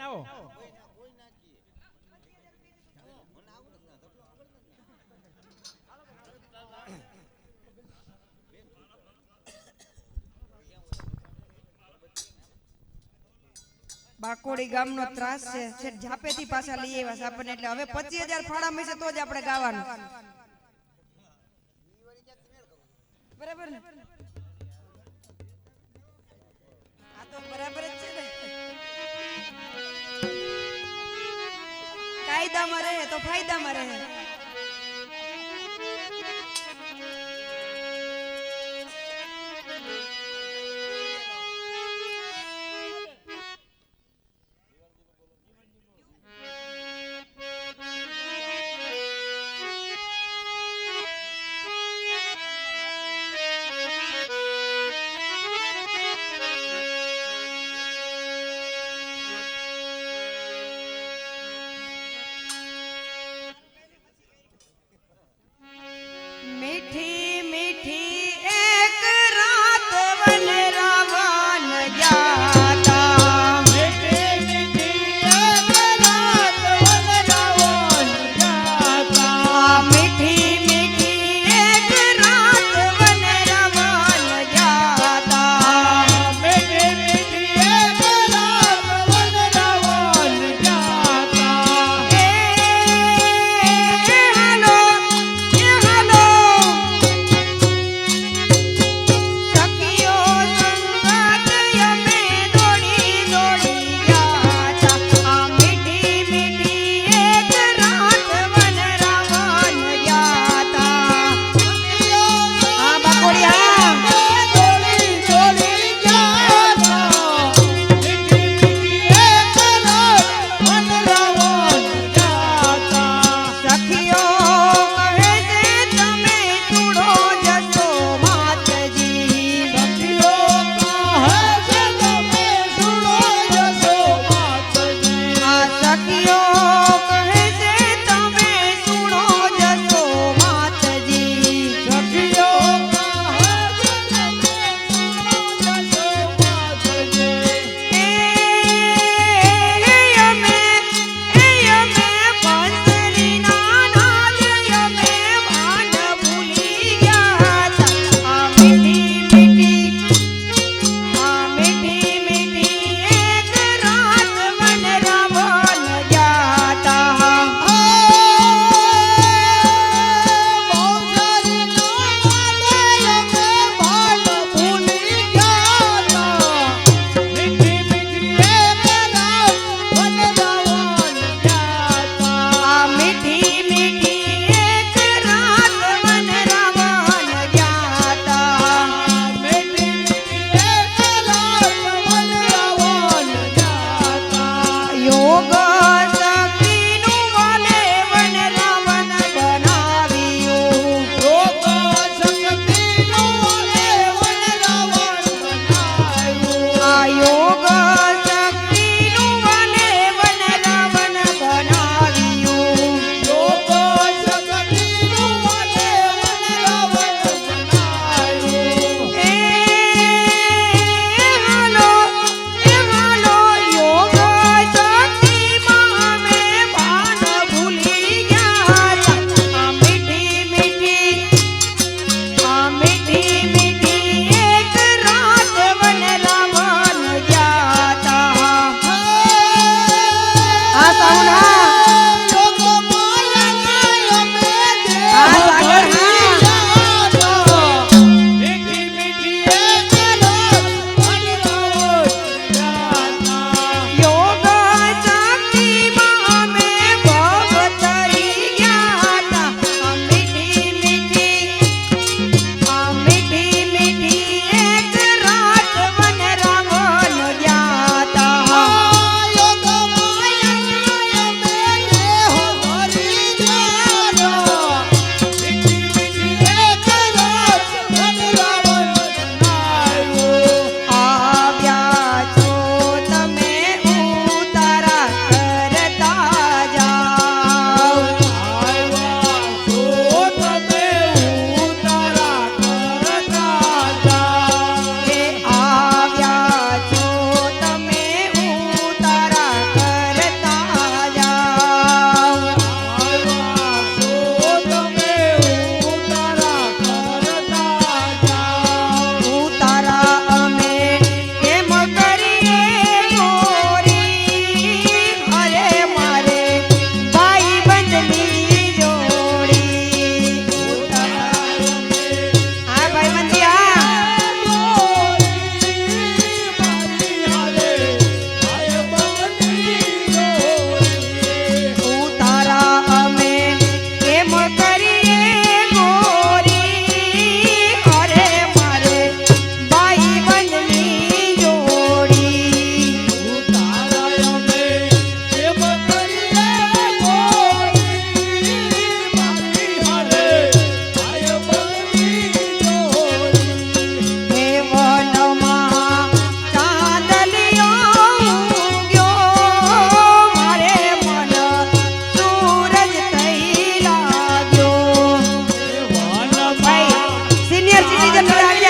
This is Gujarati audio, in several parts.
આવો બાકોડી ગામનો ત્રાસ છે. છેક ઝાપેથી પાછા લઈ આવ્યા છે આપણને. એટલે હવે પચીસ હજાર ફાળા મળશે તો જ આપણે ગાવાનું. બરાબર. ને આ તો બરાબર કાયદામાં રહે તો ફાયદામાં રહે. 18.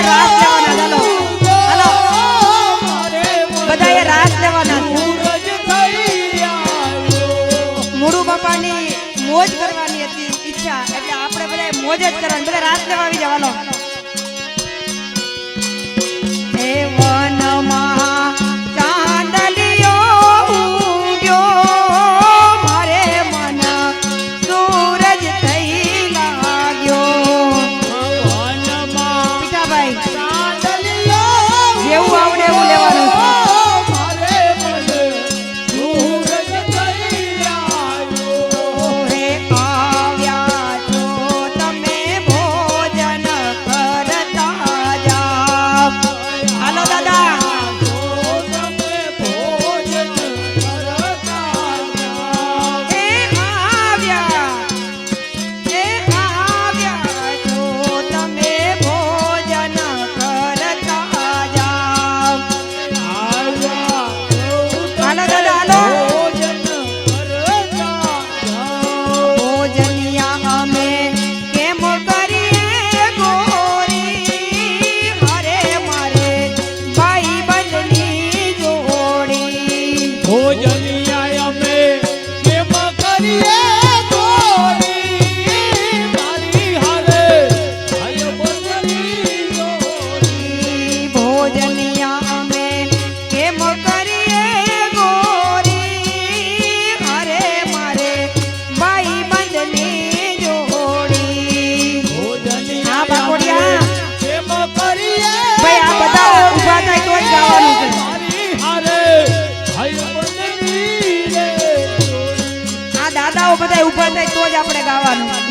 રાસ લેવાના બધાએ રાસ લેવાના મુરુ બાપાની મોજ કરવાની હતી ઈચ્છા, એટલે આપણે બધા મોજ જ કરવાની. બધા રાસ લેવા આવી જવાનો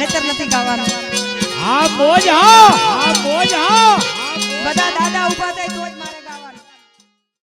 નહીતર નથી ગાવાનું. આ મોજ હા આ મોજ હા. બધા દાદા ઉપર